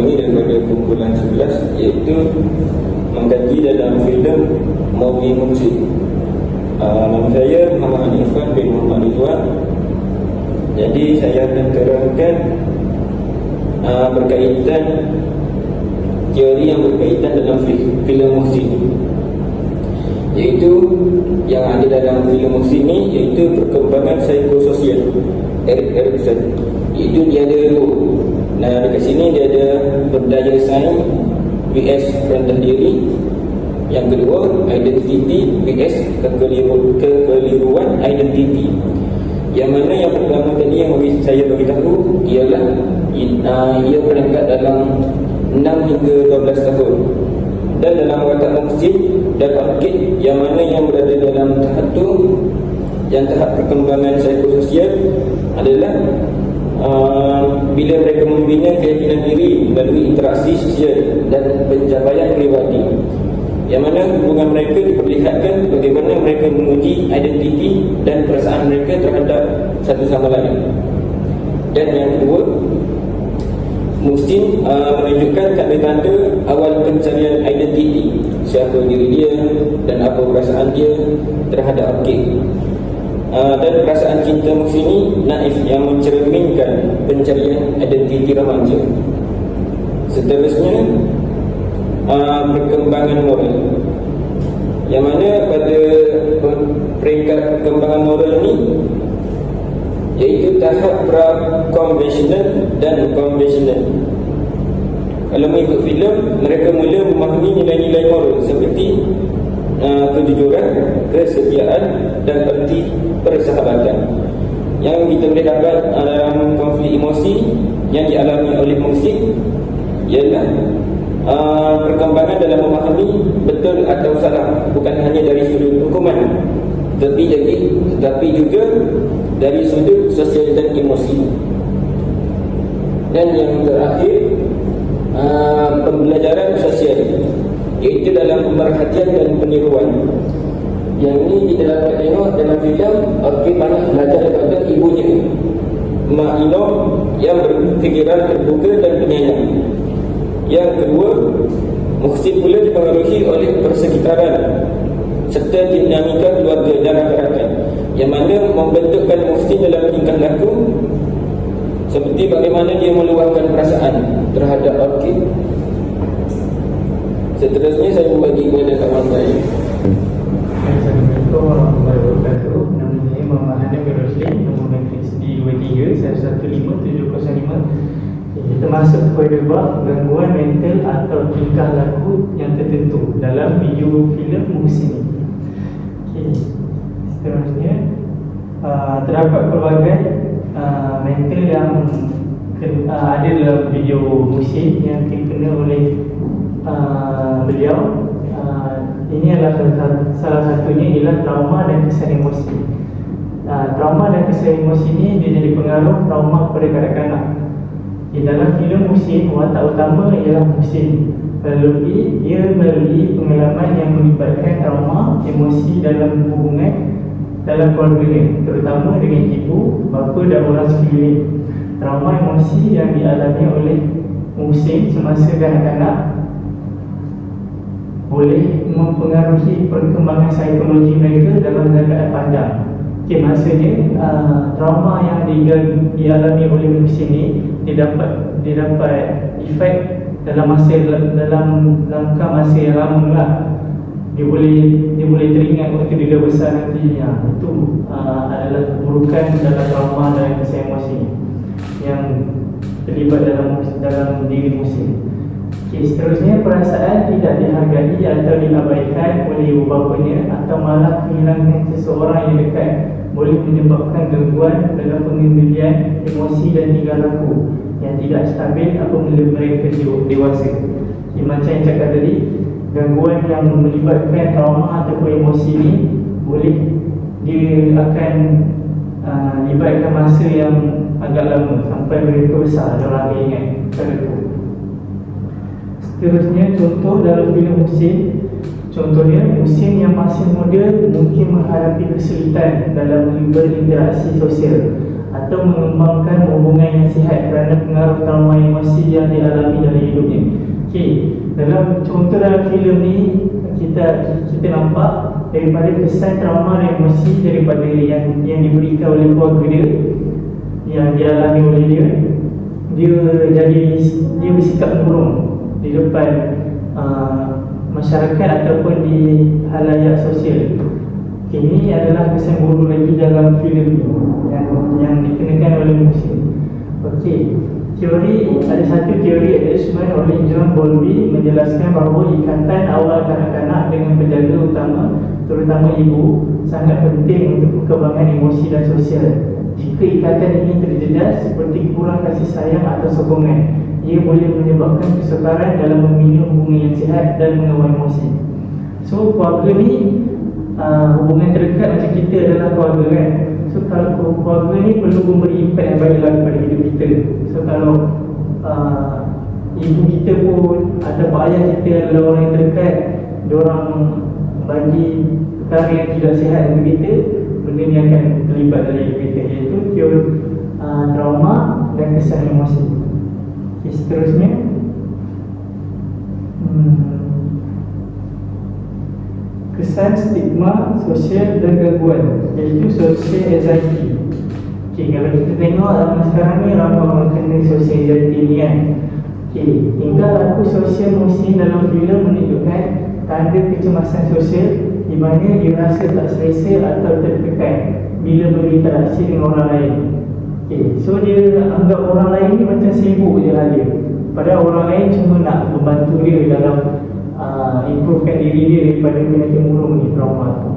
kami daripada kumpulan 11 iaitu mengkaji dalam filem Movie Musik. Uh, nama saya Muhammad Irfan bin Muhammad Rizwan. Jadi saya akan terangkan uh, berkaitan teori yang berkaitan dalam filem musik iaitu yang ada dalam filem musik ni iaitu perkembangan psikososial. Eric Erikson iaitu dia ada dua. Nah dekat sini dia ada berdaya saing VS rendah diri. Yang kedua identity VS kekeliruan, kekeliruan identity yang mana yang pertama tadi yang saya beritahu ialah uh, ia berangkat dalam 6 hingga 12 tahun dan dalam watak masjid dan arcade yang mana yang berada dalam tahap tu. Yang tahap perkembangan psikososial adalah uh, bila mereka membina keyakinan diri melalui interaksi sosial dan pencapaian pribadi. Yang mana hubungan mereka diperlihatkan bagaimana mereka menguji identiti dan perasaan mereka terhadap satu sama lain. Dan yang kedua Muslim uh, menunjukkan tanda-tanda awal pencarian identiti. Siapa diri dia dan apa perasaan dia terhadap akid uh, dan perasaan cinta Muslim ini naif yang mencerminkan pencarian identiti remaja. Seterusnya uh, perkembangan moral. Yang mana pada peringkat perkembangan moral ini iaitu tahap pra-conventional dan conventional. Kalau mengikut filem, mereka mula memahami nilai-nilai moral seperti uh, kejujuran, kesetiaan dan erti persahabatan. Yang kita boleh dapat dalam konflik emosi yang dialami oleh musik ialah uh, perkembangan dalam memahami betul atau salah bukan hanya dari sudut hukuman tetapi jadi tetapi juga dari sudut sosial dan emosi. Dan yang terakhir uh, pembelajaran sosial. Iaitu dalam pemerhatian dan peniruan. Yang ini kita dapat tengok dalam filem Okey banyak belajar daripada ibunya. Mak Ino yang berfikiran terbuka dan penyayang. Yang kedua Muhsin pula dipengaruhi oleh persekitaran serta dinamika keluarga dan rakan-rakan. Yang mana membentukkan Muhsin dalam tingkah laku seperti bagaimana dia meluahkan perasaan terhadap Orkid seterusnya saya membagi kepada kawan saya. Saya Muhammad Hanif Rosli Nombor matrix D23 115 Kita masuk kepada bab gangguan mental atau tingkah laku yang tertentu dalam video filem musim Okay, seterusnya uh, terdapat pelbagai uh, mental yang uh, ada dalam video musik yang dikena oleh uh, beliau. Uh, ini adalah salah satunya ialah trauma dan kesan emosi. Uh, trauma dan kesan emosi ini dia jadi pengaruh trauma kepada kanak-kanak. Di dalam filem musim watak utama ialah musim melalui ia melalui pengalaman yang melibatkan trauma emosi dalam hubungan dalam keluarga terutama dengan ibu, bapa dan orang sekeliling. Trauma emosi yang dialami oleh musim semasa kanak-kanak boleh mempengaruhi perkembangan psikologi mereka dalam jangkaan panjang. Okay, maksudnya uh, trauma yang dialami oleh musim ini didapat didapat efek dalam masa dalam langkah masa yang lama lah dia boleh dia boleh teringat waktu dia dah besar nanti ya, itu uh, adalah keburukan dalam trauma dan kesan emosi yang terlibat dalam dalam diri musim okay, seterusnya perasaan tidak dihargai atau diabaikan oleh ibu bapanya atau malah kehilangan seseorang yang dekat boleh menyebabkan gangguan dalam pengendalian emosi dan tingkah laku yang tidak stabil apabila mereka dewasa. Okay, macam yang cakap tadi, gangguan yang melibatkan trauma atau emosi ini boleh dia akan uh, libatkan masa yang agak lama sampai mereka besar dalam ingat pada itu. Seterusnya contoh dalam filem musim Contohnya musim yang masih muda mungkin menghadapi kesulitan dalam berinteraksi sosial atau mengembangkan hubungan yang sihat kerana pengaruh trauma emosi yang dialami dalam hidupnya. Okey, dalam contoh dalam filem ni kita kita nampak daripada kesan trauma dan emosi daripada yang yang diberikan oleh keluarga dia yang dialami oleh dia dia jadi dia bersikap murung di depan uh, masyarakat ataupun di halayak sosial. Okay, ini adalah kesan buruk lagi dalam filem ni yang yang dikenakan oleh musim. Okey, teori ada satu teori attachment oleh John Bowlby menjelaskan bahawa ikatan awal kanak-kanak dengan penjaga utama terutama ibu sangat penting untuk perkembangan emosi dan sosial. Jika ikatan ini terjejas seperti kurang kasih sayang atau sokongan, ia boleh menyebabkan kesukaran dalam memilih hubungan yang sihat dan mengawal emosi. So keluarga ni uh, hubungan terdekat macam kita adalah keluarga kan. So kalau keluarga ni perlu memberi impact yang baik lah kepada hidup kita. So kalau uh, ibu kita pun pak ayah kita adalah orang yang terdekat, diorang bagi perkara yang tidak sihat untuk kita, benda ni akan terlibat dalam hidup kita iaitu teori uh, trauma dan kesan emosi. Okay, seterusnya hmm, kesan stigma sosial dan gangguan iaitu social anxiety. Okay, kalau kita tengok zaman sekarang ni ramai orang kena social anxiety ni kan. Okay, tinggal laku sosial emosi dalam filem menunjukkan tanda kecemasan sosial di mana dia rasa tak selesa atau tertekan bila berinteraksi dengan orang lain. Okay, so dia anggap orang lain ni macam sibuk je lah dia. Padahal orang lain cuma nak membantu dia dalam uh, improvekan diri dia daripada penyakit murung ni, trauma tu.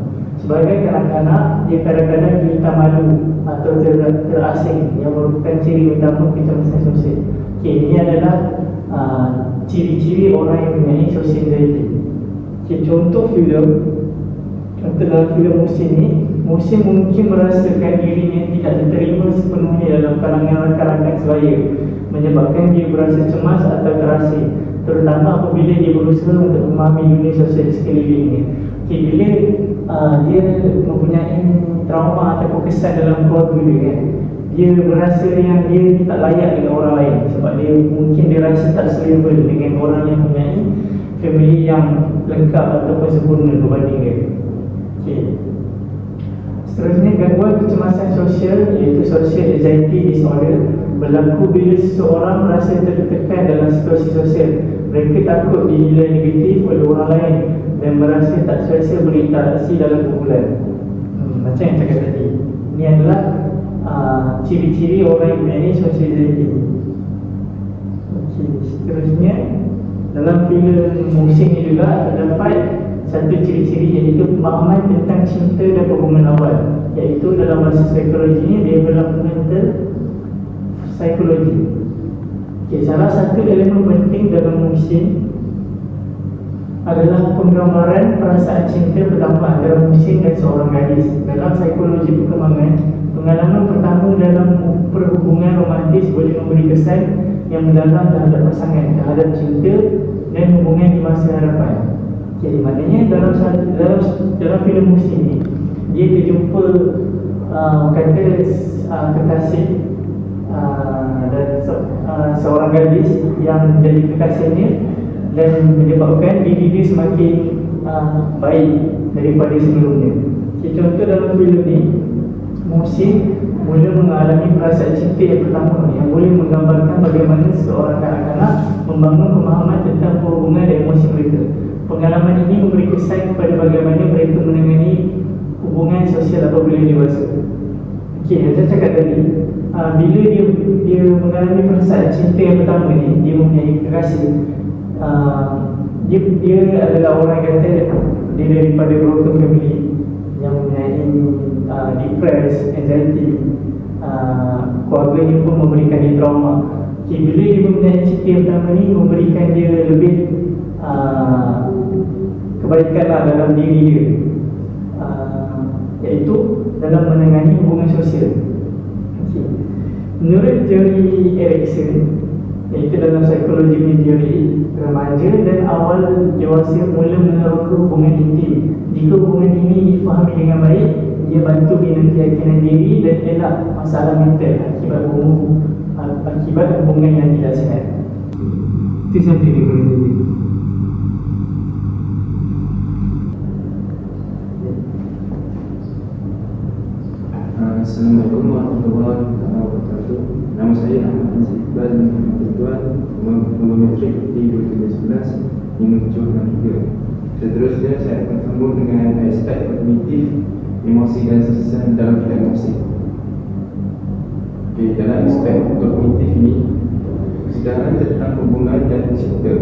Sebagai kanak-kanak, dia kadang-kadang minta malu atau ter terasing yang merupakan ciri utama kecemasan sosial. Okay, ini adalah uh, ciri-ciri orang yang mempunyai social anxiety. Okay, contoh filem Contoh dalam filem musim ni Musim mungkin merasakan dirinya tidak diterima sepenuhnya dalam kalangan rakan-rakan sebaya Menyebabkan dia berasa cemas atau terasing Terutama apabila dia berusaha untuk memahami dunia sosial sekelilingnya okay, Bila uh, dia mempunyai trauma atau kesan dalam keluarga dia kan dia berasa yang dia tak layak dengan orang lain sebab dia mungkin dia rasa tak selevel dengan orang yang mempunyai family yang lengkap ataupun sempurna berbanding dia. Okey. Seterusnya gangguan kecemasan sosial iaitu social anxiety disorder berlaku bila seseorang merasa tertekan dalam situasi sosial. Mereka takut dinilai negatif oleh orang lain dan merasa tak selesa berinteraksi dalam kumpulan. Hmm, macam yang cakap tadi. Ini adalah uh, ciri-ciri orang yang mempunyai social. Okey, seterusnya dalam filem musim ini juga terdapat satu ciri-ciri iaitu pemahaman tentang cinta dan hubungan awal iaitu dalam bahasa psikologi ini developmental psychology okay, salah satu elemen penting dalam musim adalah penggambaran perasaan cinta pertama antara musim dan seorang gadis dalam psikologi perkembangan pengalaman pertama dalam perhubungan romantis boleh memberi kesan yang mendalam terhadap pasangan terhadap cinta dan hubungan di masa hadapan. Jadi maknanya dalam dalam dalam filem musim ni dia terjumpa uh, kata uh, kekasih uh, dan se, uh, seorang gadis yang menjadi kekasihnya dan menyebabkan diri dia semakin uh, baik daripada sebelumnya. Okay, contoh dalam filem ni musim mula mengalami perasaan cinta yang pertama yang boleh menggambarkan bagaimana seorang kanak-kanak membangun pemahaman tentang hubungan dan emosi mereka. Pengalaman ini memberi kesan kepada bagaimana mereka menangani hubungan sosial apabila dewasa. Okey, saya cakap tadi, uh, bila dia dia mengalami perasaan cinta yang pertama ni, dia mempunyai kekasih, uh, dia, dia adalah orang yang kata dia daripada broken family yang mempunyai uh, depressed, anxiety, uh, keluarganya pun memberikan dia trauma. Okay, bila dia mempunyai cerita yang pertama ni memberikan dia lebih uh, kebaikan lah dalam diri dia. Uh, iaitu dalam menangani hubungan sosial. Menurut teori Erikson, iaitu dalam psikologi ni teori remaja dan awal dewasa mula meneroka hubungan intim. Jika hubungan ini difahami dengan baik, dia bantu bina keyakinan diri dan elak masalah mental akibat hubungan akibat hubungan yang tidak sihat. Itu satu dia boleh jadi. Assalamualaikum warahmatullahi wabarakatuh Nama saya Ahmad Aziz Iqbal Tuan Nombor metrik di 2011 Hingga 73 Seterusnya saya akan sambung dengan aspek kognitif Emosi dan sesuatu dalam bidang emosi. Okay, Dalam aspek kognitif ini Sekarang tentang hubungan dan cinta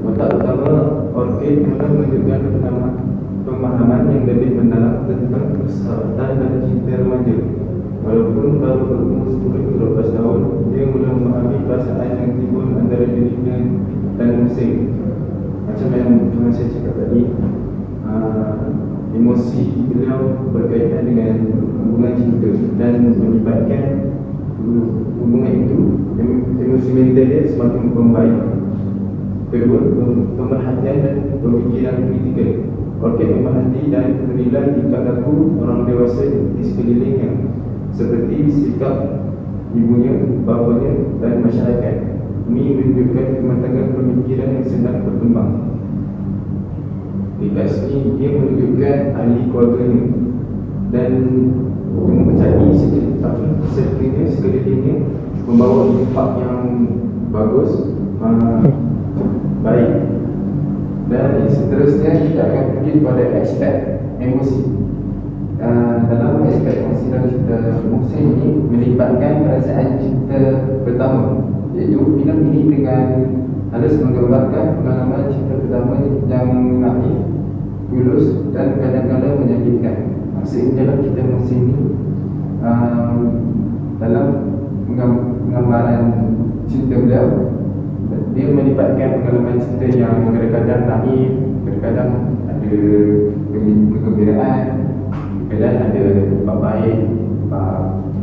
Watak utama Orkid mula menunjukkan nama pemahaman yang lebih mendalam tentang persahabatan dan cinta remaja. Walaupun baru berumur 10-12 tahun, dia mula memahami perasaan yang timbul antara dirinya dan musim. Macam yang tuan saya cakap tadi, uh, emosi beliau berkaitan dengan hubungan cinta dan melibatkan hubungan itu, emosi mental dia semakin membaik. Kedua, pemerhatian dan pemikiran kritikal Orkid memerhati dan menilai tingkah laku orang dewasa di sekelilingnya seperti sikap ibunya, bapanya dan masyarakat. Ini menunjukkan kematangan pemikiran yang sedang berkembang. Di kat sini dia menunjukkan ahli keluarganya dan mencari sekelilingnya, sekelilingnya membawa impak yang bagus, uh, baik dan seterusnya kita akan pergi kepada aspek emosi. Uh, dalam aspek dan cinta emosi ini melibatkan perasaan cinta pertama iaitu film ini dengan harus menggambarkan pengalaman cinta pertama yang naif tulus dan kadang-kadang menyakitkan. Maksudnya dalam kita emosi ini uh, dalam penggambaran cinta beliau dia melibatkan pengalaman cinta yang kadang-kadang naif, kadang-kadang ada kegembiraan, kadang ada tempat baik,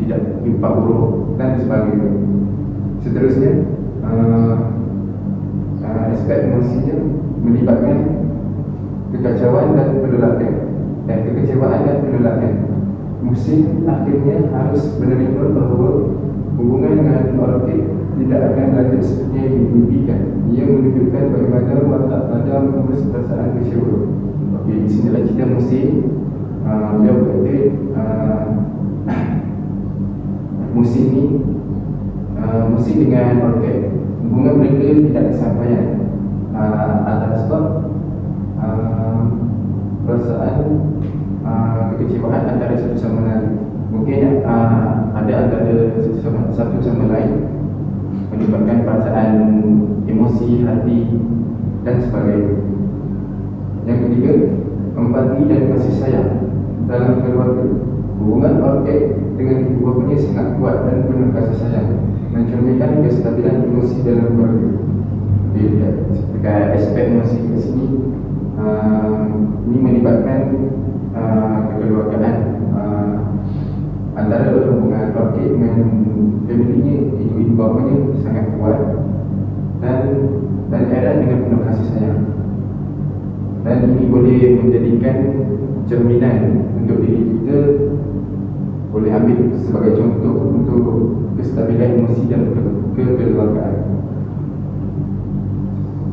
tidak tempat buruk dan sebagainya. Seterusnya, uh, uh, aspek emosinya melibatkan kekacauan dan penolakan dan kekecewaan dan penolakan. Musim akhirnya harus menerima bahawa hubungan dengan orang tidak akan lanjut seperti yang dimimpikan Ia menunjukkan bagaimana watak pada mengurus perasaan kecewa. Okey, di sinilah kita mesti uh, Beliau berkata uh, Musim ni uh, Musim dengan orkid Hubungan mereka tidak disampaikan Atas sebab Perasaan Kekecewaan antara satu sama lain. Mungkin ada antara satu sama lain menyebabkan perasaan emosi, hati dan sebagainya. Yang ketiga, empati dan kasih sayang dalam keluarga. Hubungan orkid dengan ibu bapanya sangat kuat dan penuh kasih sayang mencerminkan kestabilan emosi dalam keluarga. Jadi, dekat aspek emosi ke sini, uh, ini melibatkan uh, kekeluargaan antara hubungan orkid dengan family ini ibu bapanya sangat kuat dan dan erat dengan penuh kasih sayang. Dan ini boleh menjadikan cerminan untuk diri kita boleh ambil sebagai contoh untuk kestabilan emosi dan ke kekeluargaan.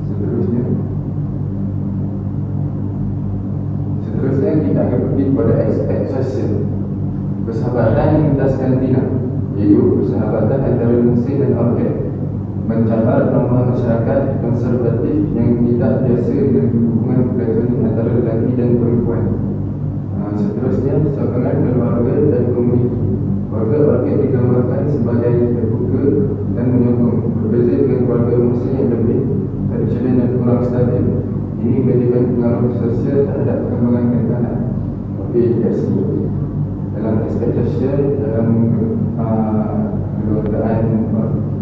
Seterusnya seterusnya kita akan pergi kepada aspek sosial persahabatan yang kita karantina iaitu persahabatan antara muslim dan organ mencabar norma masyarakat konservatif yang tidak biasa dengan hubungan platonik antara lelaki dan perempuan. Ha, seterusnya sokongan keluarga dan komuniti. Keluarga organ digambarkan sebagai terbuka dan menyokong berbeza dengan keluarga muslim yang lebih tradisional dan kurang stabil. Ini menjadikan pengaruh sosial terhadap perkembangan kanak-kanak Okey, dari sini dalam sosial dalam uh,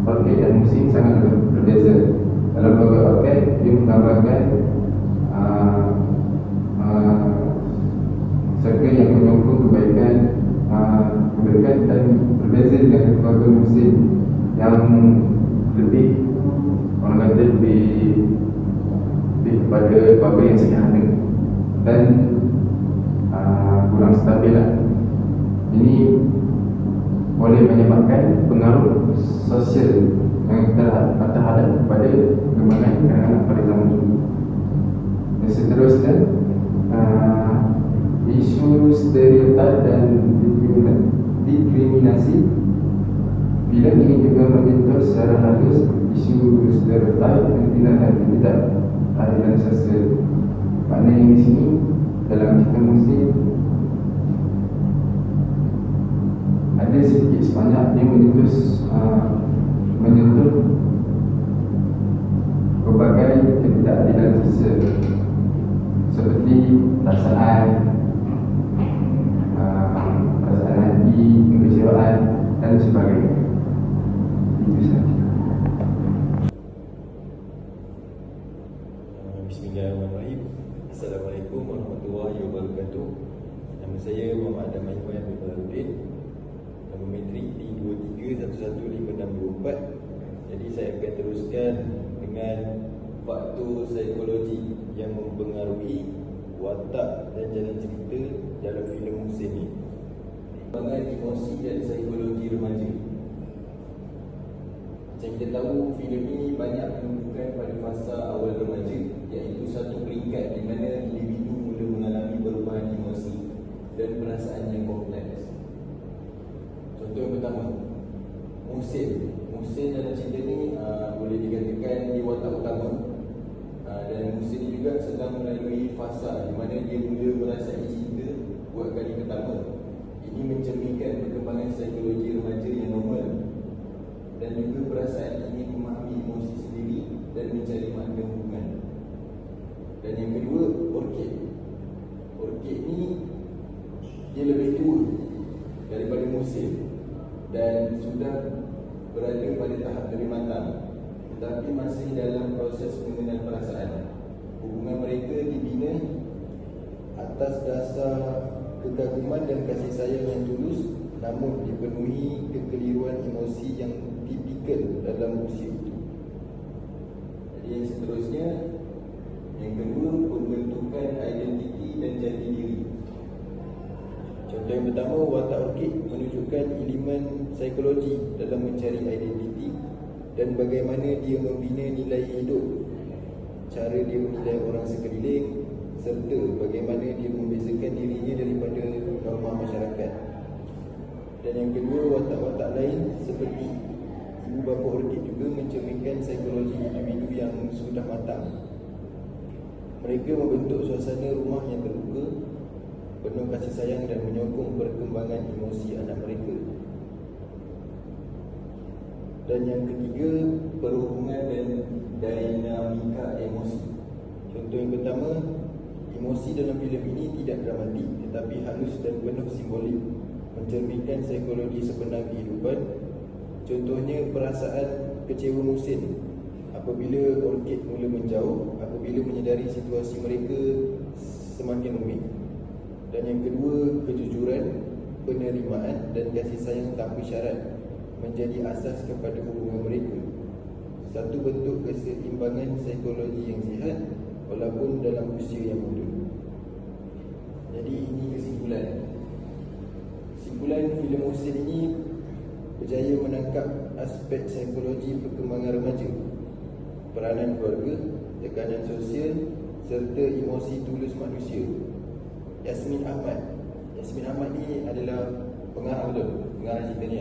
orkid dan musim sangat berbeza dalam keluarga orkid dia menggambarkan uh, uh, serga yang menyokong kebaikan uh, kebaikan dan berbeza dengan keluarga musim yang lebih orang kata lebih lebih kepada keluarga yang sederhana dan uh, kurang stabil lah. Ini boleh menyebabkan pengaruh sosial yang terhadap, terhadap kepada perkembangan kanak-kanak pada zaman dulu. Dan seterusnya, uh, isu stereotip dan diskrimina- diskriminasi Filem ini juga menyentuh secara halus isu stereotip dan tindakan tidak adilan sosial. Makna yang di sini dalam cerita muslim sedikit sebanyak dia menyentuh uh, menyentuh berbagai ketidakadilan sosial seperti perasaan uh, perasaan hati, kekecewaan dan sebagainya. Itu sahaja. Bismillahirrahmanirrahim Assalamualaikum warahmatullahi wabarakatuh Nama saya Muhammad Adam Iman bin Baharudin Nama metrik D23115624 Jadi saya akan teruskan dengan faktor psikologi yang mempengaruhi watak dan jalan cerita dalam filem Musim ini Pengembangan emosi dan psikologi remaja? Macam kita tahu filem ini banyak menunjukkan pada fasa awal remaja iaitu satu peringkat di mana individu mula mengalami perubahan emosi dan perasaan yang kompleks. Contoh yang pertama, musim. Musim dalam cerita ni uh, boleh dikatakan di watak utama. Uh, dan musim ni juga sedang melalui fasa di mana dia mula merasai cinta buat kali pertama. Ini mencerminkan perkembangan psikologi remaja yang normal dan juga perasaan ingin memahami emosi sendiri dan mencari makna hubungan. Dan yang kedua, orkid. Orkid ni dia lebih tua daripada musim dan sudah berada pada tahap lebih matang tetapi masih dalam proses mengenal perasaan. Hubungan mereka dibina atas dasar kekaguman dan kasih sayang yang tulus namun dipenuhi kekeliruan emosi yang tipikal dalam usia itu. Jadi yang seterusnya yang kedua pembentukan identiti dan jati diri. Contoh yang pertama watak orkid menunjukkan elemen psikologi dalam mencari identiti dan bagaimana dia membina nilai hidup, cara dia menilai orang sekeliling serta bagaimana dia membezakan dirinya daripada norma masyarakat. Dan yang kedua, watak-watak lain seperti ibu bapa orkid juga mencerminkan psikologi individu yang sudah matang. Mereka membentuk suasana rumah yang terbuka, penuh kasih sayang dan menyokong perkembangan emosi anak mereka. Dan yang ketiga, perhubungan dan dinamika emosi. Contoh yang pertama, emosi dalam filem ini tidak dramatik tetapi halus dan penuh simbolik mencerminkan psikologi sebenar kehidupan. Contohnya perasaan kecewa musim apabila orkid mula menjauh apabila menyedari situasi mereka semakin rumit. Dan yang kedua, kejujuran, penerimaan dan kasih sayang tanpa syarat menjadi asas kepada hubungan mereka. Satu bentuk keseimbangan psikologi yang sihat walaupun dalam usia yang muda. Jadi ini kesimpulan. Kesimpulan filem Musin ini berjaya menangkap aspek psikologi perkembangan remaja, peranan keluarga, tekanan sosial serta emosi tulus manusia. Yasmin Ahmad. Yasmin Ahmad ni adalah pengarah betul, pengarah cerita ni.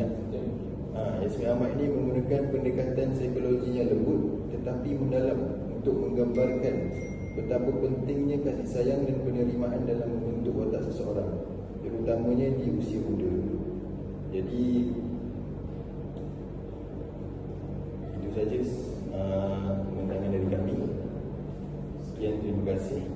Ha, Yasmin Ahmad ini menggunakan pendekatan psikologi yang lembut tetapi mendalam untuk menggambarkan betapa pentingnya kasih sayang dan penerimaan dalam membentuk watak seseorang terutamanya di usia muda. Jadi itu saja uh, dari kami. Sekian terima kasih.